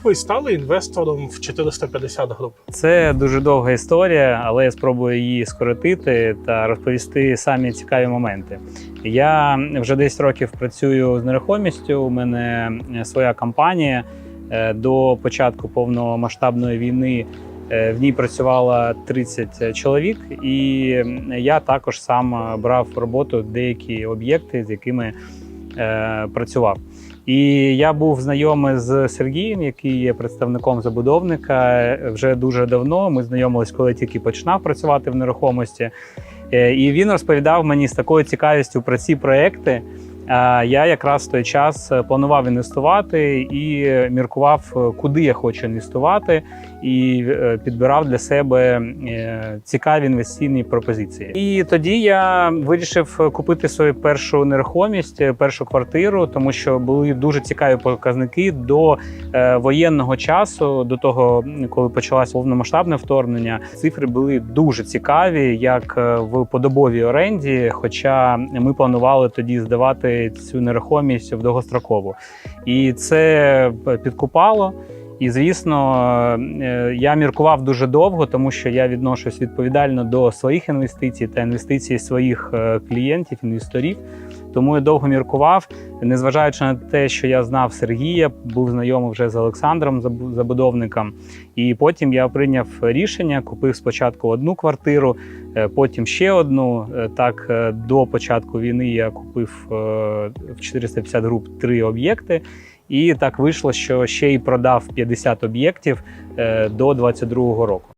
Як ви стали інвестором в 450 груп? Це дуже довга історія, але я спробую її скоротити та розповісти самі цікаві моменти. Я вже 10 років працюю з нерухомістю. У мене своя компанія. Е, До початку повномасштабної війни е, в ній працювало 30 чоловік, і я також сам брав в роботу деякі об'єкти, з якими е, працював. І я був знайомий з Сергієм, який є представником забудовника вже дуже давно. Ми знайомились, коли тільки починав працювати в нерухомості. Е, І він розповідав мені з такою цікавістю про ці проекти. А Я якраз в той час планував інвестувати і міркував, е, куди я хочу інвестувати, і е, підбирав для себе е, цікаві інвестиційні пропозиції. І тоді я вирішив купити свою першу нерухомість, е, першу квартиру, тому що були дуже цікаві показники до воєнного часу, до того, коли почалося повномасштабне вторгнення. Цифри були дуже цікаві, як в подобовій оренді. Хоча ми планували тоді здавати цю нерухомість в довгострокову, і це підкупало. І звісно, е, я міркував дуже довго, тому що я відношусь відповідально до своїх інвестицій та інвестицій своїх е, клієнтів, інвесторів. Тому я довго міркував, незважаючи на те, що я знав Сергія, був знайомий вже з Олександром, забудовником. І потім я прийняв рішення, купив спочатку одну квартиру, е, потім ще одну. Е, Так, е, до початку війни я купив в 450 груп три об'єкти. І так вийшло, що ще й продав 50 об'єктів до 22-го року.